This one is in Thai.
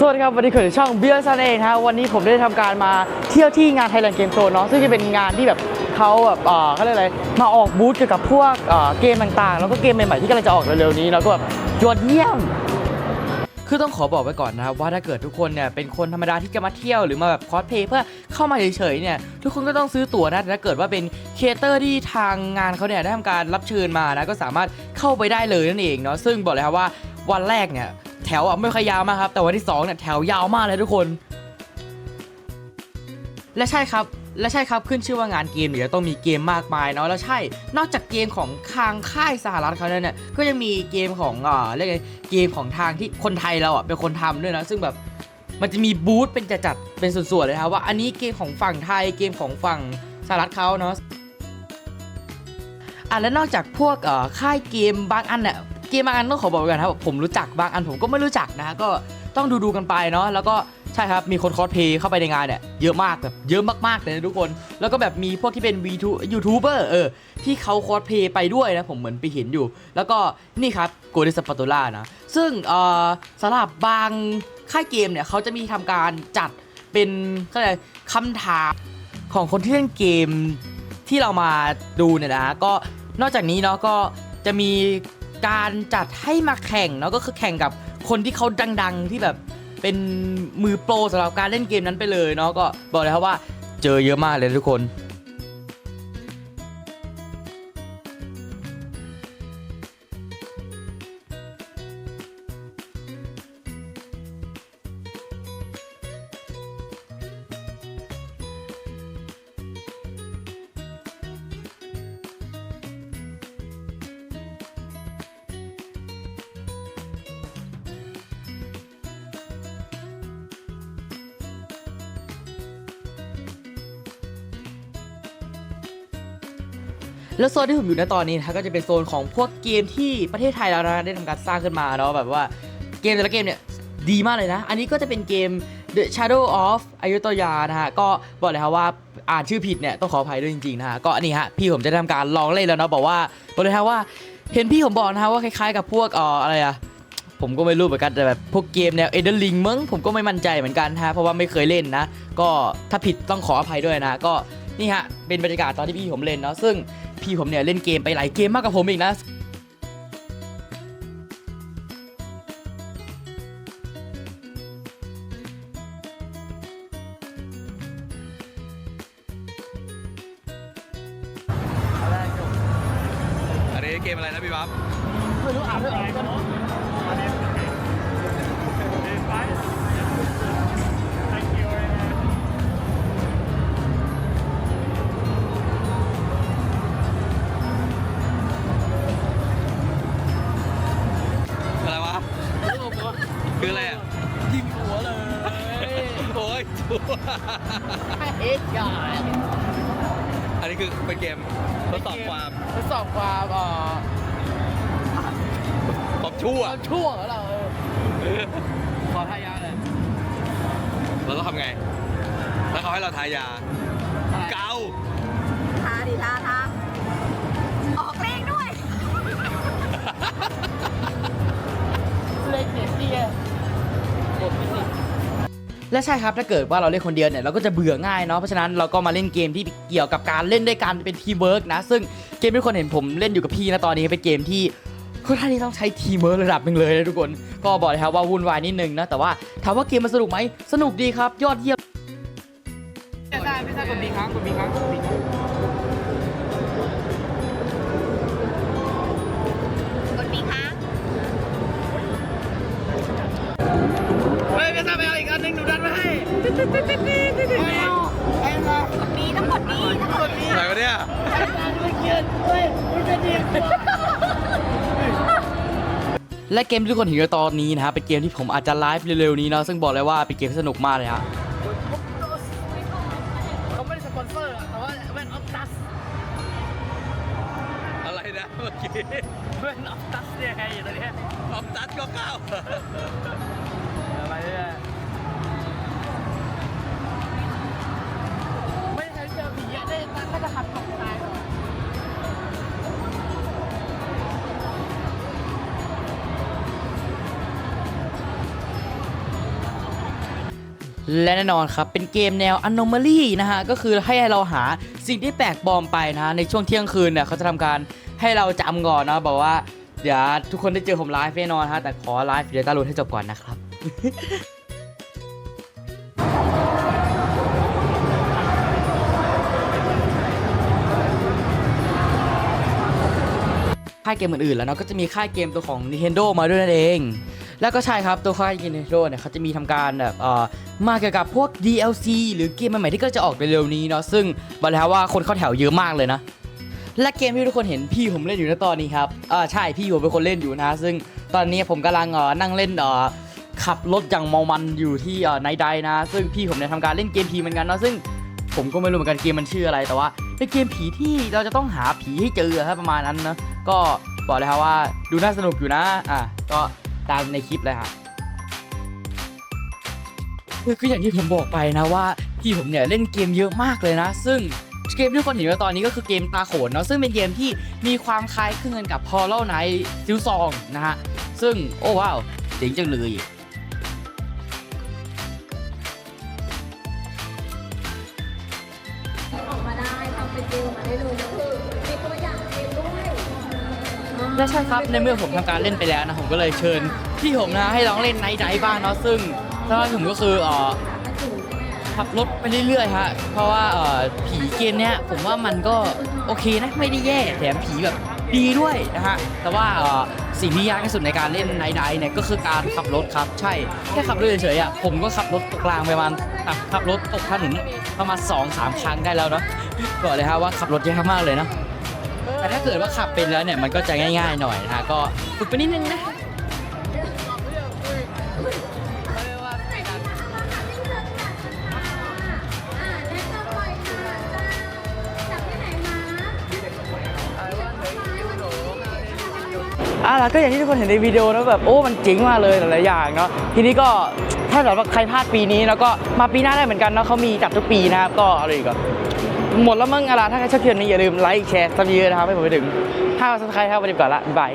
สวัสดีครับวันนี้คือช่องเบียร์ซันเองนะฮะวันนี้ผมได้ทำการมาเที่ยวที่งาน Thailand Game Show เนาะซึ่งจะเป็นงานที่แบบเขาแบบเขาเรียกอะไรมาออกบูธเกี่ยวกับพวกเกมต่างๆ แล้วก็เกมใหม่ๆที่กำลังจะออกเร็วๆนี้แล้วก็แบบยอดเยี่ยมคือต้องขอบอกไว้ก่อนนะครับว่าถ้าเกิดทุกคนเนี่ยเป็นคนธรรมดาที่จะมาเที่ยวหรือมาแบบคอสเพย์เพื่อเข้ามาเฉยๆเนี่ยทุกคนก็ต้องซื้อตั๋วนะแต่ถ้าเกิดว่าเป็นเอเตอร์ที่ทางงานเขาเนี่ยได้ทำการรับเชิญมานะก็สามารถเข้าไปได้เลยนั่นเองเนาะซึ่งบอกเลยครับว่าวันแรกเนี่ย แถวอะไม่ค่อยยาวมากครับ แต่วันที่สองเนี่ยแถวยาวมากเลยทุกคน และใช่ครับและใช่ครับขึ้นชื่อว่างานเกมเนี่ยต้องมีเกมมากมายเนาะแล้วใช่นอกจากเกมของทางค่ายสหรัฐเขาเนี่ยก็ยังมีเกมของอ่าเรียกไงเกมของทางที่คนไทยเราอะเป็นคนทำด้วยนะซึ่งแบบมันจะมีบูธเป็นจัดๆเป็นส่วนๆเลยครับว่าอันนี้เกมของฝั่งไทยเกมของฝั่งสหรัฐเขาเนาะอะแล้วนอกจากพวกเอ่อค่ายเกมบางอันเนี่ย เกมบางอันต้องขอบอกไว้ก่อนนะครับผมรู้จักบางอันผมก็ไม่รู้จักนะก็ต้องดูดูกันไปเนาะแล้วก็ใช่ครับมีคนคอสเพย์เข้าไปในงานเนี่ยเยอะมากแบบเยอะมากๆเลยนะทุกคน แล้วก็แบบมีพวกที่เป็น V2 ยูทูบเบอร์เออที่เขาคอสเพย์ไปด้วยนะผมเหมือนไปเห็นอยู่ แล้วก็นี่ครับโกด้นสปาตูล่านะซึ่งเอ่อสำหรับบางค่ายเกมเนี่ยเขาจะมีทำการจัดเป็นก็เลยคำถามของคนที่เล่นเกมที่เรามาดูเนี่ยนะก็นอกจากนี้เนาะก็จะมี การจัดให้มาแข่งเนาะก็คือแข่งกับคนที่เขาดัง ๆ ที่แบบเป็นมือโปรสำหรับการเล่นเกมนั้นไปเลยเนาะก็บอกเลยครับว่าเจอเยอะมากเลยทุกคน แล้วโซนที่ผมอยู่ในตอนนี้นะก็จะเป็นโซนของพวกเกมที่ประเทศไทยเรานะได้ทำการสร้างขึ้นมาเนาะแบบว่าเกมแต่ละเกมเนี่ยดีมากเลยนะ อันนี้ก็จะเป็นเกม The Shadow of Ayutthaya นะฮะ ก็บอกเลยครับว่าอ่านชื่อผิดเนี่ยต้องขออภัยด้วยจริงๆนะฮะ ก็อันนี้ฮะพี่ผมจะได้ทำการลองเล่นแล้วเนาะบอกว่าบอกเลยครับว่าเห็นพี่ผมบอกนะฮะว่าคล้ายๆกับพวกเอ่ออะไรอะผมก็ไม่รู้เหมือนกันแต่แบบพวกเกมแนว e d e r l i n g มั้งผมก็ไม่มั่นใจเหมือนกันฮะเพราะว่าไม่เคยเล่นนะ ก็ถ้าผิดต้องขออภัยด้วยนะ ก็นี่ฮะเป็นบรรยากาศตอนที่พี่ผมเล่นเนาะซึ่ง พี่ผมเนี่ยเล่นเกมไปหลายเกมมากกว่าผมอีกนะอันนี้เกมอะไรนะพี่บ๊อบไม่รู้อ่านไม่ออกก็อะไร เอ็ดยาอันนี้คือเป็นเกมทดสอบความทดสอบความเอ่อความชั่วความชั่วของเราเออขอทายาเลยเราต้องทำไง แล้วเขาให้เราทายา และใช่ครับถ้าเกิดว่าเราเล่นคนเดียวเนี่ยเราก็จะเบื่อง่ายเนาะเพราะฉะนั้นเราก็มาเล่นเกมที่เกี่ยวกับการเล่นด้วยกันเป็นทีมเวิร์กนะ ซึ่งเกมที่คนเห็นผมเล่นอยู่กับพี่นะตอนนี้เป็นเกมที่ค่อนข้างที่ต้องใช้ทีมเวิร์กระดับหนึ่งเลยนะทุกคน ก็บอกเลยครับว่าวุ่นวายนิดนึงนะแต่ว่าถามว่าเกมมันสนุกไหมสนุกดีครับ ยอดเยี่ยมได้ไม่ใช่กดบีครั้งกดบีครั้งกดบีครั้ง และเกมที่ทุกคนเห็นอยู่ตอนนี้นะครับเป็นเกมที่ผมอาจจะไลฟ์เร็วๆนี้เนาะซึ่งบอกเลยว่าเป็นเกมที่สนุกมากเลยฮะเขาไม่ได้สปอนเซอร์แต่ว่าแว่นออฟตัสอะไรนะเมื่อกี้แว่นออฟตัสเนี่ยไงอยู่ตรงนี้ออฟตัดก็เก้าอะไรเนี่ย และแน่นอนครับ เป็นเกมแนว Anomaly นะฮะ ก็คือให้เราหาสิ่งที่แปลกปลอมไปนะ ในช่วงเที่ยงคืนเนี่ยเขาจะทำการให้เราจำก่อนนะบอกว่า เดี๋ยวทุกคนได้เจอผมไลฟ์แน่นอนฮะ แต่ขอไลฟ์เดต้ารูให้จบก่อนนะครับ ค่ายเกมอื่นๆแล้วเนาะก็จะมีค่ายเกมตัวของ Nintendo มาด้วยนั่นเอง แล้วก็ใช่ครับตัวค่าย Nintendo เนี่ยเขาจะมีทำการแบบเอ่อมาเกี่ยวกับพวก DLC หรือเกมใหม่ๆที่ก็จะออกเร็วๆนี้เนาะซึ่งบอกเลยครับว่าคนเข้าแถวเยอะมากเลยนะและเกมที่ทุกคนเห็นพี่ผมเล่นอยู่ในตอนนี้ครับอ่าใช่พี่ผมเป็นคนเล่นอยู่นะ ซึ่งตอนนี้ผมกำลังเอ่อนั่งเล่นเอ่อขับรถอย่างเมามันอยู่ที่เอ่อในใดนะ ซึ่งพี่ผมเนี่ยทำการเล่นเกมผีเหมือนกันเนาะซึ่งผมก็ไม่รู้เหมือนกันเกมมันชื่ออะไรแต่ว่าเป็นเกมผีที่เราจะต้องหาผีให้เจอครับประมาณนั้นนะก็บอกเลยครับว่าดูน่าสนุกอยู่นะอะก็ ตามในคลิปเลยครับคือคืออย่างที่ผมบอกไปนะว่าพี่ผมเนี่ยเล่นเกมเยอะมากเลยนะ ซึ่งเกมที่ทุกคนเห็นว่าตอนนี้ก็คือเกมตาโขนเนาะซึ่งเป็นเกมที่มีความคล้ายคลึงกันกับ Hollow Knight ซิลซองนะฮะซึ่งโอ้ว้าวเจ๋งจังเลยออกมาได้ทำเป็นเกมออกมาได้เลยก็คือมีตัวอย่างเกมด้วย และใช่ครับในเมื่อผมทำการเล่นไปแล้วนะผมก็เลยเชิญพี่ผมนะให้ลองเล่นไนท์ไดบ้างเนาะซึ่งสำหรับผมก็คือเอ่อขับรถไปเรื่อยๆฮะเพราะว่าเอ่อผีเกมเนี้ยผมว่ามันก็โอเคนะไม่ได้แย่แถมผีแบบดีด้วยนะฮะแต่ว่าเอ่อสิ่งที่ยากที่สุดในการเล่นไนท์ไดเนี่ยก็คือการขับรถครับ ใช่แค่ขับรถเฉยๆอะผมก็ขับรถตกกลางไปประมาณอะขับรถตกถนนประมาณ2อสามครั้งได้แล้วเนาะบอกเลยฮะว่าขับรถยากมากเลยเนาะ แต่ถ้าเกิดว่าขับเป็นแล้วเนี่ยมันก็จะง่ายๆหน่อยนะฮะก็ฝึกไปนิดนึงนะอะแล้วก็อย่างที่ทุกคนเห็นในวิดีโอนะแบบโอ้มันเจ๋งมากเลยหลายๆอย่างเนาะทีนี้ก็ถ้าสำหรับใครพลาดปีนี้แล้วก็มาปีหน้าได้เหมือนกันเนาะเขามีจัดทุกปีนะครับก็อะไรอีกอะ หมดแล้วมั้งอะไรถ้าใครชอบคลิปนี้อย่าลืมไลค์แชร์ซับเยอะนะครับให้ผมไปถึง5ซับสไครต์ครับวันนี้ไปก่อนละบ๊ายบาย